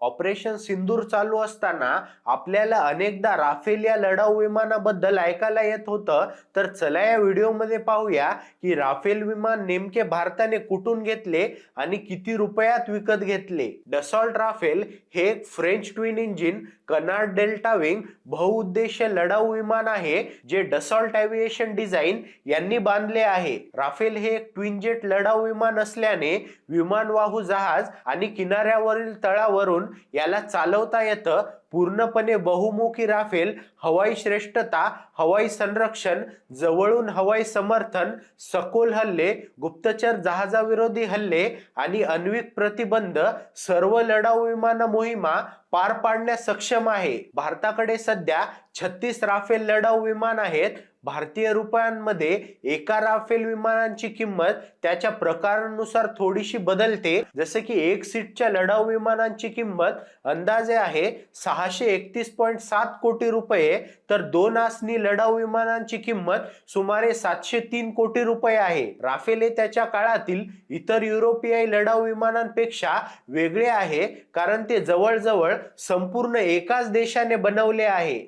Operation सिंदूर चालू असताना आपल्याला अनेकदा राफेल या लढाऊ विमानाबद्दल ऐकायला येत होतं. तर चला या व्हिडिओमध्ये पाहूया की राफेल विमान नेमके भारताने कुठून घेतले आणि किती रुपयात विकत घेतले. डसॉल्ट राफेल हे एक French twin engine canard delta wing बहुउद्देशीय लढाऊ विमान आहे जे डसॉल्ट एव्हिएशन डिझाईन यांनी बांधले आहे. राफेल हे एक ट्विन जेट लढाऊ विमान असल्याने विमानवाहू जहाज आणि किनाऱ्यावरील तळावरून याला चालवता येतं पूर्णपणे बहुमुखी राफेल हवाई श्रेष्ठता हवाई संरक्षण जवळून हवाई समर्थन सखोल हल्ले गुप्तचर जहाजाविरोधी हल्ले आणि अन्विक प्रतिबंध सर्व लढाऊ विमान मोहिमा पार पाडण्यास सक्षम आहे. भारताकडे सध्या छत्तीस राफेल लढाऊ विमान आहेत. भारतीय रुपयांमध्ये एका राफेल विमानांची किंमत त्याच्या प्रकारानुसार थोडीशी बदलते. जसे की एक सीटच्या लढाऊ विमानांची किंमत अंदाजे आहे सहा सहाशे एकतीस पॉईंट सात कोटी रुपये तर दोन आसनी लढाऊ विमानांची किंमत सुमारे सातशे तीन कोटी रुपये आहे. राफेल हे त्याच्या काळातील इतर युरोपीय लढाऊ विमानांपेक्षा वेगळे आहे कारण ते जवळजवळ संपूर्ण एकाच देशाने बनवले आहे.